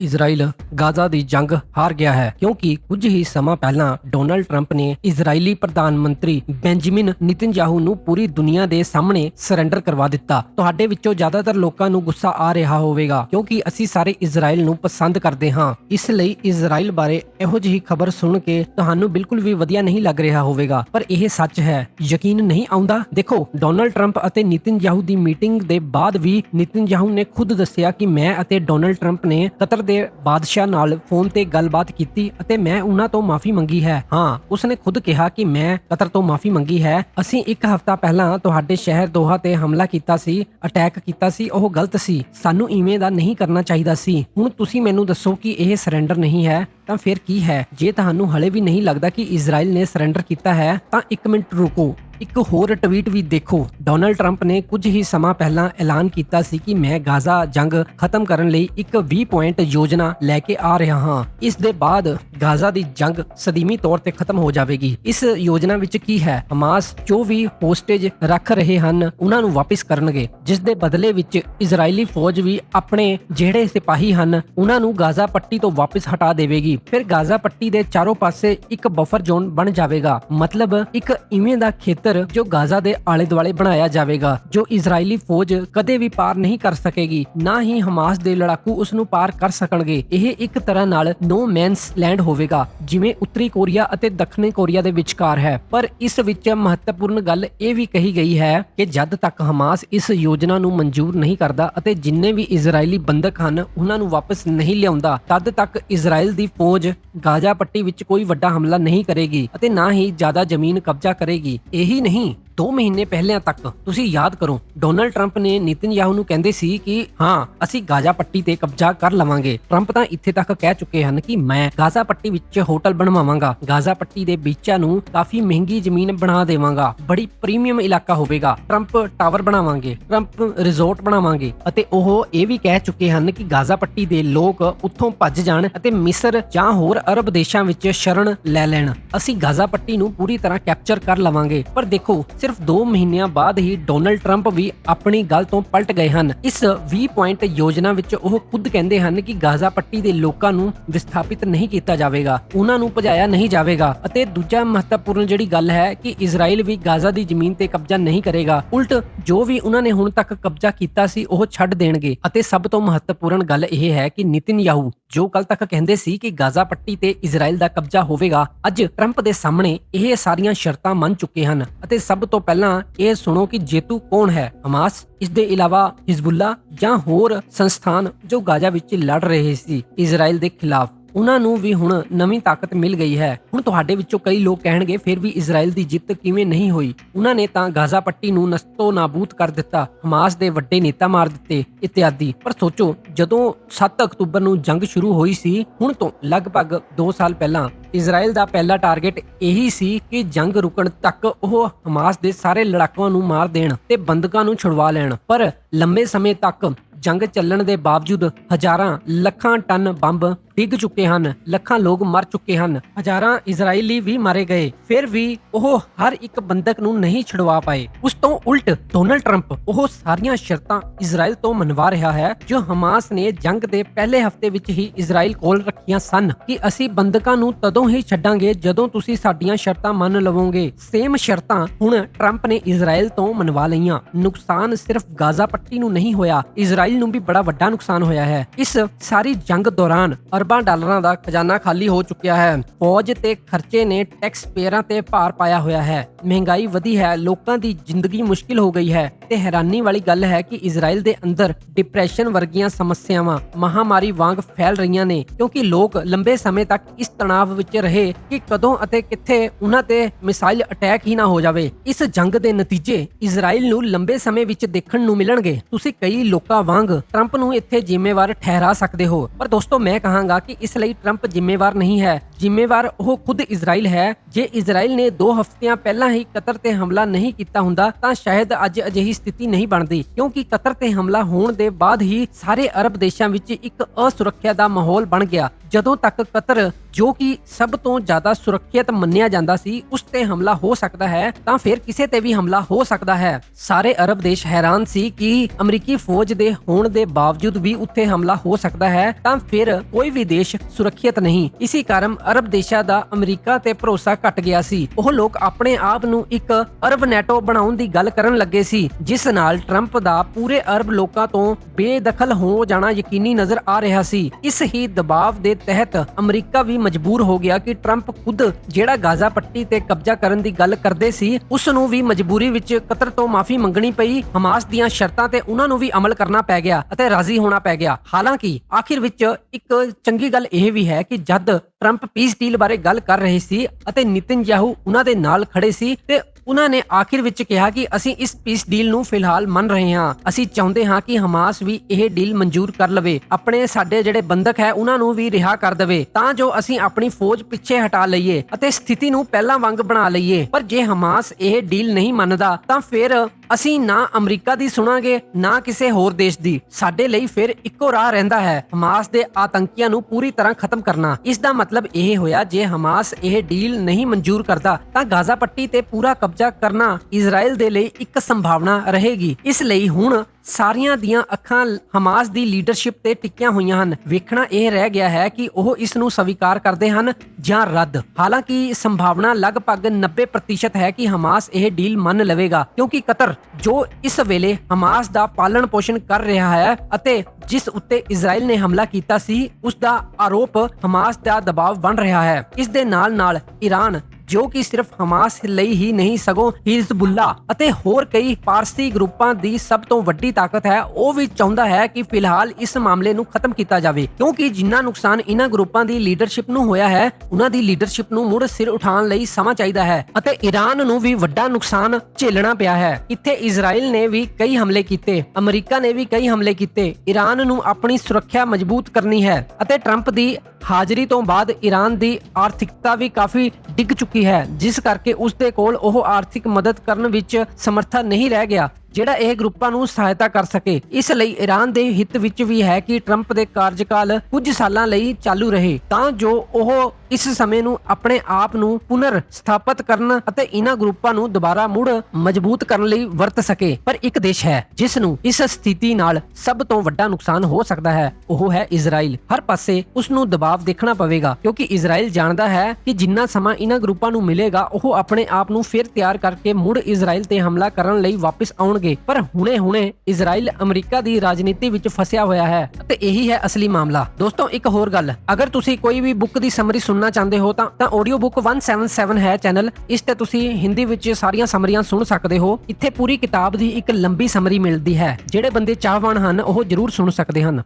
Israel Gaza ਦੀ ਜੰਗ ਹਾਰ ਗਿਆ ਹੈ, ਕਿਉਂਕਿ ਕੁਝ ਹੀ ਸਮਾਂ ਪਹਿਲਾਂ ਡੋਨਲਡ ਟਰੰਪ ਨੇ ਇਜ਼ਰਾਈਲੀ ਪ੍ਰਧਾਨ ਮੰਤਰੀ ਬੈਂਜਾਮਿਨ ਨਿਤਨਯਾਹੂ ਨੂੰ ਪੂਰੀ ਦੁਨੀਆ ਦੇ ਸਾਹਮਣੇ ਸਰੈਂਡਰ ਕਰਵਾ ਦਿੱਤਾ। ਤੁਹਾਡੇ ਵਿੱਚੋਂ ਜ਼ਿਆਦਾਤਰ ਲੋਕਾਂ ਨੂੰ ਗੁੱਸਾ ਆ ਰਿਹਾ ਹੋਵੇਗਾ, ਕਿਉਂਕਿ ਅਸੀਂ ਸਾਰੇ ਇਜ਼ਰਾਈਲ ਨੂੰ ਪਸੰਦ ਕਰਦੇ ਹਾਂ। ਇਸ ਲਈ ਇਜ਼ਰਾਈਲ ਬਾਰੇ ਇਹੋ ਜਿਹੀ ਖਬਰ ਸੁਣ ਕੇ ਤੁਹਾਨੂੰ ਬਿਲਕੁਲ ਵੀ ਵਧੀਆ ਨਹੀਂ ਲੱਗ ਰਿਹਾ ਹੋਵੇਗਾ, ਪਰ ਇਹ ਸੱਚ ਹੈ, ਯਕੀਨ ਨਹੀਂ ਆਉਂਦਾ। ਦੇਖੋ, ਡੋਨਲਡ ਟਰੰਪ ਅਤੇ ਨਿਤਨਯਾਹੂ ਦੀ ਮੀਟਿੰਗ ਦੇ ਬਾਅਦ ਵੀ ਨਿਤਨਯਾਹੂ ਨੇ ਖੁਦ ਦੱਸਿਆ ਕਿ ਮੈਂ ਅਤੇ ਡੋਨਲਡ ਟਰੰਪ ਨੇ ਕਤਰ ਦੇ ਬਾਦਸ਼ਾਹ ਨਾਲ ਫੋਨ ਤੇ ਗੱਲਬਾਤ ਕੀਤੀ ਅਤੇ ਮੈਂ ਉਹਨਾਂ ਤੋਂ ਮਾਫੀ ਮੰਗੀ ਹੈ। ਹਾਂ, ਉਸਨੇ ਖੁਦ ਕਿਹਾ ਕਿ ਮੈਂ ਕਤਰ ਤੋਂ ਮਾਫੀ ਮੰਗੀ ਹੈ। ਅਸੀਂ ਇੱਕ ਹਫ਼ਤਾ ਪਹਿਲਾਂ ਤੁਹਾਡੇ ਸ਼ਹਿਰ ਦੋਹਾ ਤੇ ਹਮਲਾ ਕੀਤਾ ਸੀ, ਅਟੈਕ ਕੀਤਾ ਸੀ, ਉਹ ਗਲਤ ਸੀ। ਸਾਨੂੰ ਇਵੇਂ ਦਾ ਨਹੀਂ ਕਰਨਾ ਚਾਹੀਦਾ ਸੀ। ਹੁਣ ਤੁਸੀਂ ਮੈਨੂੰ ਦੱਸੋ ਕਿ ਇਹ ਸਰੈਂਡਰ ਨਹੀਂ ਹੈ, ਤਾਂ ਫਿਰ ਕੀ ਹੈ? ਜੇ ਤੁਹਾਨੂੰ ਹਲੇ ਵੀ ਨਹੀਂ ਲੱਗਦਾ ਕਿ ਇਜ਼ਰਾਈਲ ਨੇ ਸਰੈਂਡਰ ਕੀਤਾ ਹੈ, ਤਾਂ 1 ਮਿੰਟ ਰੁਕੋ। ਇੱਕ ਹੋਰ ਟਵੀਟ ਵੀ ਦੇਖੋ। ਡੋਨਲਡ ਟਰੰਪ ਨੇ ਕੁਝ ਹੀ ਸਮਾਂ ਪਹਿਲਾਂ ਐਲਾਨ ਕੀਤਾ ਸੀ ਕਿ ਮੈਂ ਗਾਜ਼ਾ ਜੰਗ ਖਤਮ ਕਰਨ ਲਈ ਇੱਕ 20 ਪੁਆਇੰਟ ਯੋਜਨਾ ਲੈ ਕੇ ਆ ਰਿਹਾ ਹਾਂ। ਇਸ ਦੇ ਬਾਅਦ ਗਾਜ਼ਾ ਦੀ ਜੰਗ ਸਦੀਮੀ ਤੌਰ ਤੇ ਖਤਮ ਹੋ ਜਾਵੇਗੀ। ਇਸ ਯੋਜਨਾ ਵਿੱਚ ਕੀ ਹੈ? ਹਮਾਸ ਜੋ ਵੀ ਹੋਸਟੇਜ ਰੱਖ ਰਹੇ ਹਨ, ਉਹਨਾਂ ਨੂੰ ਵਾਪਸ ਕਰਨਗੇ। ਜਿਸ ਦੇ ਬਦਲੇ ਵਿੱਚ ਇਜ਼ਰਾਈਲੀ ਫੌਜ ਵੀ ਆਪਣੇ ਜਿਹੜੇ ਸਿਪਾਹੀ ਹਨ, ਉਹਨਾਂ ਨੂੰ ਗਾਜ਼ਾ ਪੱਟੀ ਤੋਂ ਵਾਪਸ ਹਟਾ ਦੇਵੇਗੀ। ਫਿਰ ਗਾਜ਼ਾ ਪੱਟੀ ਦੇ ਚਾਰੋਂ ਪਾਸੇ ਇੱਕ ਬਫਰ ਜ਼ੋਨ ਬਣ ਜਾਵੇਗਾ। ਮਤਲਬ ਇੱਕ ਇਵੇਂ ਦਾ ਖੇਤਰ ਜੋ ਗਾਜ਼ਾ ਦੇ ਆਲੇ ਦੁਆਲੇ ਬਣਾਇਆ ਜਾਵੇਗਾ, ਜੋ ਇਜ਼ਰਾਈਲੀ ਫੌਜ ਕਦੇ ਵੀ ਪਾਰ ਨਹੀਂ ਕਰ ਸਕੇਗੀ, ਨਾ ਹੀ ਹਮਾਸ ਦੇ ਲੜਾਕੂ ਉਸ ਨੂੰ ਪਾਰ ਕਰ ਸਕਣਗੇ। ਇਹ ਇੱਕ ਤਰ੍ਹਾਂ ਨਾਲ ਨੋ ਮੈਨਸ ਲੈਂਡ ਹੋਵੇਗਾ, ਜਿਵੇਂ ਉੱਤਰੀ ਕੋਰੀਆ ਅਤੇ ਦੱਖਣੀ ਕੋਰੀਆ ਦੇ ਵਿਚਕਾਰ ਹੈ। ਪਰ ਇਸ ਵਿੱਚ ਮਹੱਤਵਪੂਰਨ ਗੱਲ ਇਹ ਵੀ ਕਹੀ ਗਈ ਹੈ ਕਿ ਜਦ ਤੱਕ ਹਮਾਸ ਇਸ ਯੋਜਨਾ ਨੂੰ ਮਨਜ਼ੂਰ ਨਹੀਂ ਕਰਦਾ ਅਤੇ ਜਿੰਨੇ ਵੀ ਇਜ਼ਰਾਈਲੀ ਬੰਦਕ ਹਨ, ਉਹਨਾਂ ਨੂੰ ਵਾਪਸ ਨਹੀਂ ਲਿਆਉਂਦਾ, ਤਦ ਤੱਕ ਇਜ਼ਰਾਈਲ ਦੀ ਫੌਜ ਗਾਜ਼ਾ ਪੱਟੀ ਵਿੱਚ ਕੋਈ ਵੱਡਾ ਹਮਲਾ ਨਹੀਂ ਕਰੇਗੀ ਅਤੇ ਨਾ ਹੀ ਜ਼ਿਆਦਾ ਜ਼ਮੀਨ ਕਬਜ਼ਾ ਕਰੇਗੀ। ਇਹੀ ਨਹੀਂ 2 ਮਹੀਨੇ ਪਹਿਲਿਆਂ ਤੱਕ। ਤੁਸੀਂ ਯਾਦ ਕਰੋ, ਡੋਨਲਡ ਟਰੰਪ ਨੇ ਨਿਤਿਨ ਨਿਤਨਯਾਹੂ ਨੂੰ ਕਹਿੰਦੇ ਸੀ ਕਿ, ਹਾਂ, ਅਸੀਂ ਗਾਜ਼ਾ ਪੱਟੀ ਤੇ ਕਬਜ਼ਾ ਕਰ ਲਵਾਂਗੇ। ਟਰੰਪ ਤਾਂ ਇੱਥੇ ਤੱਕ ਕਹਿ ਚੁੱਕੇ ਹਨ ਕਿ ਮੈਂ ਗਾਜ਼ਾ ਪੱਟੀ ਵਿੱਚ ਹੋਟਲ ਬਣਵਾਵਾਂਗਾ। ਗਾਜ਼ਾ ਪੱਟੀ ਦੇ ਬੀਚਾਂ ਨੂੰ ਕਾਫੀ ਮਹਿੰਗੀ ਜ਼ਮੀਨ ਬਣਾ ਦੇਵਾਂਗਾ। ਬੜੀ ਪ੍ਰੀਮੀਅਮ ਇਲਾਕਾ ਹੋਵੇਗਾ। ਟਰੰਪ ਟਾਵਰ ਬਣਾਵਾਂਗੇ, ਟਰੰਪ ਰਿਜ਼ੋਰਟ ਬਣਾਵਾਂਗੇ ਅਤੇ ਉਹ ਇਹ ਵੀ ਕਹਿ ਚੁੱਕੇ ਹਨ ਕਿ ਗਾਜ਼ਾ ਪੱਟੀ ਦੇ ਲੋਕ ਉੱਥੋਂ ਭੱਜ ਜਾਣ ਅਤੇ ਮਿਸਰ ਜਾਂ ਹੋਰ ਅਰਬ ਦੇਸ਼ਾਂ ਵਿੱਚ ਸ਼ਰਨ ਲੈ ਲੈਣ। ਅਸੀਂ ਗਾਜ਼ਾ ਪੱਟੀ ਨੂੰ ਪੂਰੀ ਤਰ੍ਹਾਂ ਕੈਪਚਰ ਕਰ ਲਵਾਂਗੇ, ਪਰ ਦੇਖੋ, ਸਿਰਫ 2 ਮਹੀਨਿਆਂ ਬਾਅਦ ਹੀ ਡੋਨਲਡ ਟਰੰਪ ਵੀ ਆਪਣੀ ਗੱਲ ਤੋਂ ਪਲਟ ਗਏ ਹਨ। ਇਸ 20 ਪੁਆਇੰਟ ਯੋਜਨਾ ਵਿੱਚ ਉਹ ਖੁਦ ਕਹਿੰਦੇ ਹਨ ਕਿ ਗਾਜ਼ਾ ਪੱਟੀ ਦੇ ਲੋਕਾਂ ਨੂੰ ਵਿਸਥਾਪਿਤ ਨਹੀਂ ਕੀਤਾ ਜਾਵੇਗਾ, ਉਹਨਾਂ ਨੂੰ ਭਜਾਇਆ ਨਹੀਂ ਜਾਵੇਗਾ ਅਤੇ ਦੂਜਾ ਮਹੱਤਵਪੂਰਨ ਜਿਹੜੀ ਗੱਲ ਹੈ ਕਿ ਇਜ਼ਰਾਈਲ ਵੀ ਗਾਜ਼ਾ ਦੀ ਜ਼ਮੀਨ ਤੇ ਕਬਜ਼ਾ ਨਹੀਂ ਕਰੇਗਾ। ਉਲਟ, ਜੋ ਵੀ ਉਹਨਾਂ ਨੇ ਹੁਣ ਤੱਕ ਕਬਜ਼ਾ ਕੀਤਾ ਸੀ ਉਹ ਛੱਡ ਦੇਣਗੇ। ਅਤੇ ਸਭ ਤੋਂ ਮਹੱਤਵਪੂਰਨ ਗੱਲ ਇਹ ਹੈ ਕਿ ਨਿਤਨਯਾਹੂ ਜੋ ਕੱਲ ਤੱਕ ਕਹਿੰਦੇ ਸੀ ਕਿ ਗਾਜ਼ਾ ਪੱਟੀ ਤੇ ਇਜ਼ਰਾਈਲ ਦਾ ਕਬਜ਼ਾ ਹੋਵੇਗਾ, ਅੱਜ ਟਰੰਪ ਦੇ ਸਾਹਮਣੇ ਇਹ ਸਾਰੀਆਂ ਸ਼ਰਤਾਂ ਮੰਨ ਚੁੱਕੇ ਹਨ ਅਤੇ ਸਭ ਤੋਂ ਪਹਿਲਾਂ ਇਹ ਸੁਣੋ ਕਿ ਜੇਤੂ ਕੌਣ ਹੈ, ਹਮਾਸ, ਇਸ ਦੇ ਇਲਾਵਾ ਹਿਜ਼ਬੁੱਲਾ ਜਾਂ ਹੋਰ ਸੰਸਥਾਨ ਜੋ ਗਾਜ਼ਾ ਵਿੱਚ ਲੜ ਰਹੇ ਸੀ ਇਜ਼ਰਾਈਲ ਦੇ ਖਿਲਾਫ। ਉਹਨਾਂ ਨੂੰ ਵੀ ਹੁਣ ਨਵੀਂ ਤਾਕਤ ਮਿਲ ਗਈ ਹੈ। ਹੁਣ ਤੁਹਾਡੇ ਵਿੱਚੋਂ ਕਈ ਲੋਕ ਕਹਿਣਗੇ, ਫਿਰ ਵੀ ਇਜ਼ਰਾਈਲ ਦੀ ਜਿੱਤ ਕਿਵੇਂ ਨਹੀਂ ਹੋਈ? ਉਹਨਾਂ ਨੇ ਤਾਂ ਗਾਜ਼ਾ ਪੱਟੀ ਨੂੰ ਨਸਤੋ ਨਾਬੂਦ ਕਰ ਦਿੱਤਾ, ਹਮਾਸ ਦੇ ਵੱਡੇ ਨੇਤਾ ਮਾਰ ਦਿੱਤੇ ਇਤਿਆਦੀ ਪਰ ਸੋਚੋ, ਜਦੋਂ 7 ਅਕਤੂਬਰ ਨੂੰ ਜੰਗ ਸ਼ੁਰੂ ਹੋਈ ਸੀ, ਹੁਣ ਤੋਂ ਲਗਭਗ 2 ਸਾਲ ਪਹਿਲਾਂ, ਇਜ਼ਰਾਈਲ ਦਾ ਪਹਿਲਾ ਟਾਰਗੇਟ ਇਹੀ ਸੀ ਕਿ ਜੰਗ ਰੁਕਣ ਤੱਕ ਉਹ ਹਮਾਸ ਦੇ ਸਾਰੇ ਲੜਾਕੂਆਂ ਨੂੰ ਮਾਰ ਦੇਣ ਤੇ ਬੰਦਕਾਂ ਨੂੰ ਛੁਡਵਾ ਲੈਣ। ਪਰ ਲੰਬੇ ਸਮੇਂ ਤੱਕ ਜੰਗ ਚੱਲਣ ਦੇ ਬਾਵਜੂਦ ਹਜ਼ਾਰਾਂ ਲੱਖਾਂ ਟਨ ਬੰਬ ਡਿੱਗ ਚੁੱਕੇ ਹਨ, ਲੱਖਾਂ ਲੋਕ ਮਰ ਚੁੱਕੇ ਹਨ, ਹਜ਼ਾਰਾਂ ਇਜ਼ਰਾਈਲੀ ਵੀ ਮਾਰੇ ਗਏ, ਫਿਰ ਵੀ ਉਹ ਹਰ ਇੱਕ ਬੰਦਕ ਨੂੰ ਨਹੀਂ ਛੁਡਵਾ ਪਾਏ। ਉਸ ਤੋਂ ਉਲਟ ਡੋਨਲਡ ਟਰੰਪ ਉਹ ਸਾਰੀਆਂ ਸ਼ਰਤਾਂ ਇਜ਼ਰਾਈਲ ਤੋਂ ਮਨਵਾ ਰਿਹਾ ਹੈ, ਜੋ ਹਮਾਸ ਨੇ ਜੰਗ ਦੇ ਪਹਿਲੇ ਹਫ਼ਤੇ ਵਿੱਚ ਹੀ ਇਜ਼ਰਾਈਲ ਕੋਲ ਰੱਖੀਆਂ ਸਨ, ਕਿ ਅਸੀਂ ਬੰਦਕਾਂ ਨੂੰ ਤਦੋਂ ਹੀ ਛੱਡਾਂਗੇ ਜਦੋਂ ਤੁਸੀਂ ਸਾਡੀਆਂ ਸ਼ਰਤਾਂ ਮੰਨ ਲਵੋਗੇ। ਸੇਮ ਸ਼ਰਤਾਂ ਹੁਣ ਟਰੰਪ ਨੇ ਇਜ਼ਰਾਈਲ ਤੋਂ ਮਨਵਾ ਲਈਆਂ। ਨੁਕਸਾਨ ਸਿਰਫ ਗਾਜ਼ਾ ਪੱਟੀ ਨੂੰ ਨਹੀਂ ਹੋਇਆ, ਇਜ਼ਰਾਈਲ ਨੂੰ ਵੀ ਬੜਾ ਵੱਡਾ ਨੁਕਸਾਨ ਹੋਇਆ ਹੈ। ਇਸ ਸਾਰੀ ਜੰਗ ਦੌਰਾਨ ਅਰਬਾਂ ਡਾਲਰਾਂ ਦਾ ਖਜ਼ਾਨਾ ਖਾਲੀ ਹੋ ਚੁੱਕਿਆ ਹੈ। ਫੌਜ ਤੇ ਖਰਚੇ ਨੇ ਟੈਕਸ ਪੇਅਰਾਂ ਤੇ ਭਾਰ ਪਾਇਆ ਹੋਇਆ ਹੈ। ਮਹਿੰਗਾਈ ਵਧੀ ਹੈ, ਲੋਕਾਂ ਦੀ ਜ਼ਿੰਦਗੀ ਮੁਸ਼ਕਿਲ ਹੋ ਗਈ ਹੈ। ਤੇ ਹੈਰਾਨੀ ਵਾਲੀ ਗੱਲ ਹੈ ਕਿ ਇਜ਼ਰਾਈਲ ਦੇ ਅੰਦਰ ਡਿਪਰੈਸ਼ਨ ਵਰਗੀਆਂ ਸਮੱਸਿਆਵਾਂ, ਮਹਾਮਾਰੀ ਵਾਂਗ ਫੈਲ ਰਹੀਆਂ ਨੇ, ਕਿਉਂਕਿ ਲੋਕ ਲੰਬੇ ਸਮੇਂ ਤੱਕ ਇਸ ਤਣਾਅ ਵਿੱਚ ਰਹੇ ਕਿ ਕਦੋਂ ਅਤੇ ਕਿੱਥੇ ਉਹਨਾਂ ਤੇ ਮਿਸਾਈਲ ਅਟੈਕ ਹੀ ਨਾ ਹੋ ਜਾਵੇ। ਇਸ ਜੰਗ ਦੇ ਨਤੀਜੇ ਇਜ਼ਰਾਈਲ ਨੂੰ ਲੰਬੇ ਸਮੇਂ ਵਿੱਚ ਦੇਖਣ ਨੂੰ ਮਿਲਣਗੇ। ਤੁਸੀਂ ਕਈ ਲੋਕਾਂ ਵਾਂਗ ਟਰੰਪ ਨੂੰ ਇੱਥੇ ਜ਼ਿੰਮੇਵਾਰ ਠਹਿਰਾ ਸਕਦੇ ਹੋ। ਪਰ ਦੋਸਤੋ, ਮੈਂ ਕਹਾਂਗਾ ਕਿ ਇਸ ਲਈ ਟਰੰਪ ਜ਼ਿੰਮੇਵਾਰ ਨਹੀਂ ਹੈ। ਜ਼ਿੰਮੇਵਾਰ ਉਹ ਖੁਦ ਇਜ਼ਰਾਈਲ ਹੈ। ਜੇ ਇਜ਼ਰਾਈਲ ਨੇ 2 ਹਫ਼ਤਿਆਂ ਪਹਿਲਾਂ ਹੀ ਕਤਰ ਤੇ ਹਮਲਾ ਨਹੀਂ ਕੀਤਾ ਹੁੰਦਾ, ਤਾਂ ਸ਼ਾਇਦ ਅੱਜ ਅਜਿਹੀ ਸਥਿਤੀ ਨਹੀਂ ਬਣਦੀ, ਕਿਉਂਕਿ ਕਤਰ ਤੇ ਹਮਲਾ ਹੋਣ ਦੇ ਬਾਅਦ ਹੀ ਸਾਰੇ ਅਰਬ ਦੇਸ਼ਾਂ ਵਿੱਚ ਇੱਕ ਅਸੁਰੱਖਿਆ ਦਾ ਮਾਹੌਲ ਬਣ ਗਿਆ। ਜਦੋਂ ਤੱਕ ਕਤਰ, ਜੋ ਕਿ ਸਭ ਤੋਂ ਜ਼ਿਆਦਾ ਸੁਰੱਖਿਅਤ ਮੰਨਿਆ ਜਾਂਦਾ ਸੀ, ਉਸ ਤੇ ਹਮਲਾ ਹੋ ਸਕਦਾ ਹੈ, ਤਾਂ ਫਿਰ ਕਿਸੇ ਤੇ ਵੀ ਹਮਲਾ ਹੋ ਸਕਦਾ ਹੈ। ਸਾਰੇ ਅਰਬ ਦੇਸ਼ ਹੈਰਾਨ ਸੀ ਕਿ ਅਮਰੀਕੀ ਫੌਜ ਦੇ ਹੋਣ ਦੇ ਬਾਵਜੂਦ ਵੀ ਉੱਥੇ ਹਮਲਾ ਹੋ ਸਕਦਾ ਹੈ, ਤਾਂ ਫਿਰ ਕੋਈ ਵੀ ਦੇਸ਼ ਸੁਰੱਖਿਅਤ ਨਹੀਂ। ਇਸੇ ਕਾਰਨ ਅਰਬ ਦੇਸ਼ਾਂ ਦਾ ਅਮਰੀਕਾ ਤੇ ਭਰੋਸਾ ਘਟ ਗਿਆ ਸੀ। ਉਹ ਲੋਕ ਆਪਣੇ ਆਪ ਨੂੰ ਇੱਕ ਅਰਬ ਨੈਟੋ ਬਣਾਉਣ ਦੀ ਗੱਲ ਕਰਨ ਲੱਗੇ ਸੀ, ਜਿਸ ਨਾਲ ਟਰੰਪ ਦਾ ਪੂਰੇ ਅਰਬ ਲੋਕਾਂ ਤੋਂ ਬੇਦਖਲ ਹੋ ਜਾਣਾ ਯਕੀਨੀ ਨਜ਼ਰ ਆ ਰਿਹਾ ਸੀ। ਇਸ ਹੀ ਦਬਾਅ ਦੇ ਤਹਿਤ ਅਮਰੀਕਾ ਵੀ ਮਜਬੂਰ ਹੋ ਗਿਆ ਕਿ ਟਰੰਪ ਖੁਦ ਜਿਹੜਾ ਗਾਜ਼ਾ ਪੱਟੀ ਤੇ ਕਬਜ਼ਾ ਕਰਨ ਦੀ ਗੱਲ ਕਰਦੇ ਸੀ, ਉਸ ਨੂੰ ਵੀ ਮਜਬੂਰੀ ਵਿੱਚ ਕਤਰ ਤੋਂ ਮਾਫੀ ਮੰਗਣੀ ਪਈ। ਹਮਾਸ ਦੀਆਂ ਸ਼ਰਤਾਂ ਤੇ ਉਹਨਾਂ ਨੂੰ ਵੀ ਅਮਲ ਕਰਨਾ ਪੈ ਗਿਆ ਅਤੇ ਰਾਜ਼ੀ ਹੋਣਾ ਪੈ ਗਿਆ। ਹਾਲਾਂਕਿ, ਆਖਿਰ ਵਿੱਚ ਇੱਕ ਚੰਗੀ ਗੱਲ ਇਹ ਵੀ ਹੈ ਕਿ ਜਦ ਟਰੰਪ ਪੀਸ ਡੀਲ ਬਾਰੇ ਗੱਲ ਕਰ ਰਹੇ ਸੀ ਅਤੇ ਨਿਤਨਯਾਹੂ ਉਹਨਾਂ ਦੇ ਨਾਲ ਖੜੇ ਸੀ ਤੇ ਉਹਨਾਂ ਨੇ ਆਖਿਰ ਵਿੱਚ ਕਿਹਾ ਕਿ ਅਸੀਂ ਇਸ ਪੀਸ ਡੀਲ ਨੂੰ ਫਿਲਹਾਲ ਮੰਨ ਰਹੇ ਹਾਂ। ਅਸੀਂ ਚਾਹੁੰਦੇ ਹਾਂ ਕਿ ਹਮਾਸ ਵੀ ਇਹ ਡੀਲ ਮਨਜ਼ੂਰ ਕਰ ਲਵੇ। ਆਪਣੇ ਸਾਡੇ ਜਿਹੜੇ ਬੰਦਕ ਹੈ, ਉਹਨਾਂ ਨੂੰ ਵੀ ਰਿਹਾ ਕਰ ਦੇਵੇ। ਤਾਂ ਜੋ ਅਸੀਂ ਆਪਣੀ ਫੌਜ ਪਿੱਛੇ ਹਟਾ ਲਈਏ ਅਤੇ ਸਥਿਤੀ ਨੂੰ ਪਹਿਲਾਂ ਵਾਂਗ ਬਣਾ ਲਈਏ। ਪਰ ਜੇ ਹਮਾਸ ਇਹ ਡੀਲ ਨਹੀਂ ਮੰਨਦਾ, ਤਾਂ ਫਿਰ ਅਸੀਂ ਨਾ ਅਮਰੀਕਾ ਦੀ ਸੁਣਾਂਗੇ, ਨਾ ਕਿਸੇ ਹੋਰ ਦੇਸ਼ ਦੀ। ਸਾਡੇ ਲਈ ਫਿਰ ਇੱਕੋ ਰਾਹ ਰਹਿੰਦਾ ਹੈ, ਹਮਾਸ ਦੇ ਆਤੰਕੀਆਂ ਨੂੰ ਪੂਰੀ ਤਰ੍ਹਾਂ ਖਤਮ ਕਰਨਾ। ਇਸ ਦਾ ਮਤਲਬ ਇਹ ਹੋਇਆ, ਜੇ ਹਮਾਸ ਇਹ ਡੀਲ ਨਹੀਂ ਮਨਜ਼ੂਰ ਕਰਦਾ, ਤਾਂ ਗਾਜ਼ਾ ਪੱਟੀ ਤੇ ਪੂਰਾ ਕਬਜ਼ਾ ਕਰਨਾ ਇਜ਼ਰਾਈਲ ਦੇ ਲਈ ਇੱਕ ਸੰਭਾਵਨਾ ਰਹੇਗੀ। ਇਸ ਲਈ ਹੁਣ ਸਾਰੀਆਂ ਦੀਆਂ ਅੱਖਾਂ ਹਮਾਸ ਦੀ ਲੀਡਰਸ਼ਿਪ ਤੇ ਟਿਕੀਆਂ ਹੋਈਆਂ ਹਨ। ਵੇਖਣਾ ਇਹ ਰਹਿ ਗਿਆ ਹੈ ਕਿ ਉਹ ਇਸ ਨੂੰ ਸਵੀਕਾਰ ਕਰਦੇ ਹਨ ਜਾਂ ਰੱਦ। ਹਾਲਾਂਕਿ, ਸੰਭਾਵਨਾ ਲਗਭਗ 90% ਹੈ ਕਿ ਹਮਾਸ ਇਹ ਡੀਲ ਮੰਨ ਲਵੇਗਾ, ਕਿਉਂਕਿ ਕਤਰ, ਜੋ ਇਸ ਵੇਲੇ ਹਮਾਸ ਦਾ ਪਾਲਣ ਪੋਸ਼ਣ ਕਰ ਰਿਹਾ ਹੈ ਅਤੇ ਜਿਸ ਉੱਤੇ ਇਜ਼ਰਾਈਲ ਨੇ ਹਮਲਾ ਕੀਤਾ ਸੀ, ਉਸ ਦਾ ਆਰੋਪ ਹਮਾਸ ਦਾ ਦਬਾਅ ਬਣ ਰਿਹਾ ਹੈ। ਇਸ ਦੇ ਨਾਲ ਨਾਲ ਈਰਾਨ ਜੋ ਕਿ ਸਿਰਫ ਹਮਾਸ ਲਈ ਹੀ ਨਹੀਂ, ਸਗੋਂ ਹਿਜ਼ਬੁੱਲਾ ਅਤੇ ਹੋਰ ਕਈ ਪਾਰਸੀ ਗਰੁੱਪਾਂ ਦੀ ਸਭ ਤੋਂ ਵੱਡੀ ਤਾਕਤ ਹੈ, ਉਹ ਵੀ ਚਾਹੁੰਦਾ ਹੈ ਕਿ ਫਿਲਹਾਲ ਇਸ ਮਾਮਲੇ ਨੂੰ ਖਤਮ ਕੀਤਾ ਜਾਵੇ, ਕਿਉਂਕਿ ਜਿੰਨਾ ਨੁਕਸਾਨ ਇਹਨਾਂ ਗਰੁੱਪਾਂ ਦੀ ਲੀਡਰਸ਼ਿਪ ਨੂੰ ਹੋਇਆ ਹੈ ਉਹਨਾਂ ਦੀ ਲੀਡਰਸ਼ਿਪ ਨੂੰ ਮੁੜ ਸਿਰ ਉਠਾਉਣ ਲਈ ਸਮਾਂ ਚਾਹੀਦਾ ਹੈ ਅਤੇ ਈਰਾਨ ਨੂੰ ਵੀ ਵੱਡਾ ਨੁਕਸਾਨ ਝੇਲਣਾ ਪਿਆ ਹੈ। ਇੱਥੇ ਇਜ਼ਰਾਈਲ ਨੇ ਵੀ ਕਈ ਹਮਲੇ ਕੀਤੇ, ਅਮਰੀਕਾ ਨੇ ਵੀ ਕਈ ਹਮਲੇ ਕੀਤੇ, ਈਰਾਨ ਨੂੰ ਆਪਣੀ ਸੁਰੱਖਿਆ ਮਜ਼ਬੂਤ ਕਰਨੀ ਹੈ ਅਤੇ ਟਰੰਪ ਦੀ ਹਾਜ਼ਰੀ ਤੋਂ ਬਾਅਦ ਈਰਾਨ ਦੀ ਆਰਥਿਕਤਾ ਵੀ ਕਾਫੀ ਡਿੱਗ ਚੁੱਕੀ ਹੈ। ਜਿਸ ਕਰਕੇ ਉਸ ਦੇ ਕੋਲ ਉਹ ਆਰਥਿਕ ਮਦਦ ਕਰਨ ਵਿੱਚ ਸਮਰੱਥਾ ਨਹੀਂ ਰਹਿ ਗਿਆ। ਜਿਹੜਾ ਇਹ ਗਰੁੱਪਾਂ ਨੂੰ ਸਹਾਇਤਾ ਕਰ ਸਕੇ। ਇਸ ਲਈ ਈਰਾਨ ਦੇ ਹਿੱਤ ਵਿੱਚ ਵੀ ਹੈ ਕਿ ਟਰੰਪ ਦੇ ਕਾਰਜਕਾਲ ਕੁਝ ਸਾਲਾਂ ਲਈ ਚਾਲੂ ਰਹੇ, ਤਾਂ ਜੋ ਉਹ ਇਸ ਸਮੇਂ ਨੂੰ ਆਪਣੇ ਆਪ ਨੂੰ ਪੁਨਰ ਸਥਾਪਿਤ ਕਰਨ ਅਤੇ ਇਹਨਾਂ ਗਰੁੱਪਾਂ ਨੂੰ ਦੁਬਾਰਾ ਮੁੜ ਮਜ਼ਬੂਤ ਕਰਨ ਲਈ ਵਰਤ ਸਕੇ। ਪਰ ਇੱਕ ਦੇਸ਼ ਹੈ, ਜਿਸ ਨੂੰ ਇਸ ਸਥਿਤੀ ਨਾਲ ਸਭ ਤੋਂ ਵੱਡਾ ਨੁਕਸਾਨ ਹੋ ਸਕਦਾ ਹੈ, ਉਹ ਹੈ ਇਜ਼ਰਾਈਲ। ਹਰ ਪਾਸੇ ਉਸ ਨੂੰ ਦਬਾਅ ਦੇਖਣਾ ਪਵੇਗਾ, ਕਿਉਂਕਿ ਇਜ਼ਰਾਈਲ ਜਾਣਦਾ ਹੈ ਕਿ ਜਿੰਨਾ ਸਮਾਂ ਇਹਨਾਂ ਗਰੁੱਪਾਂ ਨੂੰ ਮਿਲੇਗਾ, ਉਹ ਆਪਣੇ ਆਪ ਨੂੰ ਫਿਰ ਤਿਆਰ ਕਰਕੇ ਮੁੜ ਇਜ਼ਰਾਈਲ ਤੇ ਹਮਲਾ ਕਰਨ ਲਈ ਵਾਪਸ ਆਉਣਗੇ। ਪਰ ਹੁਣੇ-ਹੁਣੇ ਇਜ਼ਰਾਈਲ ਅਮਰੀਕਾ ਦੀ ਰਾਜਨੀਤੀ ਵਿੱਚ ਫਸਿਆ ਹੋਇਆ ਹੈ ਅਤੇ ਇਹੀ ਹੈ ਅਸਲੀ ਮਾਮਲਾ। ਦੋਸਤੋ, ਇੱਕ ਹੋਰ ਗੱਲ। ਅਗਰ ਤੁਸੀਂ ਕੋਈ ਵੀ ਬੁੱਕ ਦੀ ਸਮਰੀ ਸੁਣਨਾ ਚਾਹੁੰਦੇ ਹੋ ਤਾਂ ਤਾਂ ਆਡੀਓ ਬੁੱਕ 177 ਹੈ ਚੈਨਲ। ਇਸ ਤੇ ਤੁਸੀਂ ਹਿੰਦੀ ਵਿੱਚ ਸਾਰੀਆਂ ਸਮਰੀਆਂ ਸੁਣ ਸਕਦੇ ਹੋ। ਇੱਥੇ ਪੂਰੀ ਕਿਤਾਬ ਦੀ ਇੱਕ ਲੰਬੀ ਸਮਰੀ ਮਿਲਦੀ ਹੈ। ਜਿਹੜੇ ਬੰਦੇ ਚਾਹਵਾਨ ਹਨ, ਉਹ ਜਰੂਰ ਸੁਣ ਸਕਦੇ ਹਨ।